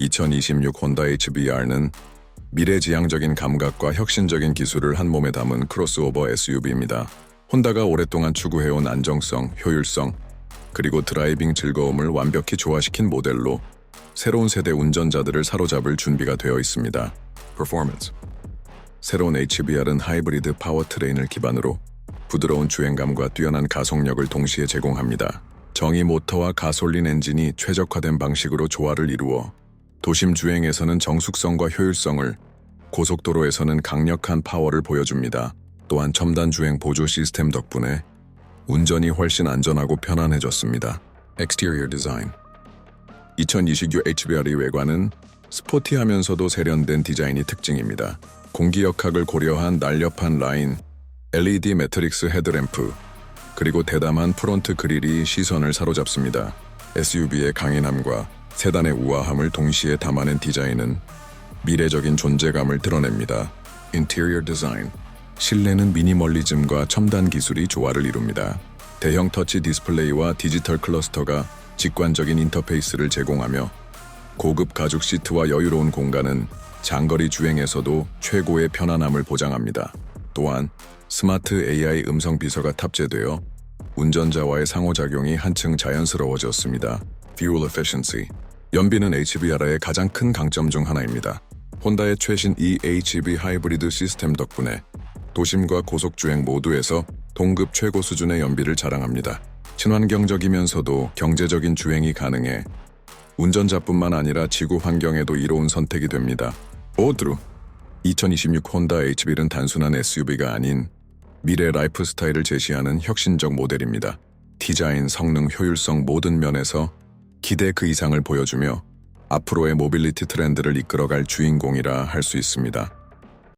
2026 혼다 HBR는 미래지향적인 감각과 혁신적인 기술을 한 몸에 담은 크로스오버 SUV입니다. 혼다가 오랫동안 추구해온 안정성, 효율성, 그리고 드라이빙 즐거움을 완벽히 조화시킨 모델로 새로운 세대 운전자들을 사로잡을 준비가 되어 있습니다. Performance 새로운 HBR은 하이브리드 파워트레인을 기반으로 부드러운 주행감과 뛰어난 가속력을 동시에 제공합니다. 정의 모터와 가솔린 엔진이 최적화된 방식으로 조화를 이루어 도심 주행에서는 정숙성과 효율성을, 고속도로에서는 강력한 파워를 보여줍니다. 또한 첨단 주행 보조 시스템 덕분에 운전이 훨씬 안전하고 편안해졌습니다. Exterior Design 2026 HBR의 외관은 스포티하면서도 세련된 디자인이 특징입니다. 공기역학을 고려한 날렵한 라인, LED 매트릭스 헤드램프, 그리고 대담한 프론트 그릴이 시선을 사로잡습니다. SUV의 강인함과 세단의 우아함을 동시에 담아낸 디자인은 미래적인 존재감을 드러냅니다. Interior Design 실내는 미니멀리즘과 첨단 기술이 조화를 이룹니다. 대형 터치 디스플레이와 디지털 클러스터가 직관적인 인터페이스를 제공하며 고급 가죽 시트와 여유로운 공간은 장거리 주행에서도 최고의 편안함을 보장합니다. 또한 스마트 AI 음성 비서가 탑재되어 운전자와의 상호작용이 한층 자연스러워졌습니다. Fuel Efficiency 연비는 HBR의 가장 큰 강점 중 하나입니다. 혼다의 최신 EHB 하이브리드 시스템 덕분에 도심과 고속주행 모두에서 동급 최고 수준의 연비를 자랑합니다. 친환경적이면서도 경제적인 주행이 가능해 운전자뿐만 아니라 지구 환경에도 이로운 선택이 됩니다. 오드루 2026 혼다 HB는 단순한 SUV가 아닌 미래 라이프 스타일을 제시하는 혁신적 모델입니다. 디자인, 성능, 효율성 모든 면에서 기대 그 이상을 보여주며 앞으로의 모빌리티 트렌드를 이끌어갈 주인공이라 할 수 있습니다.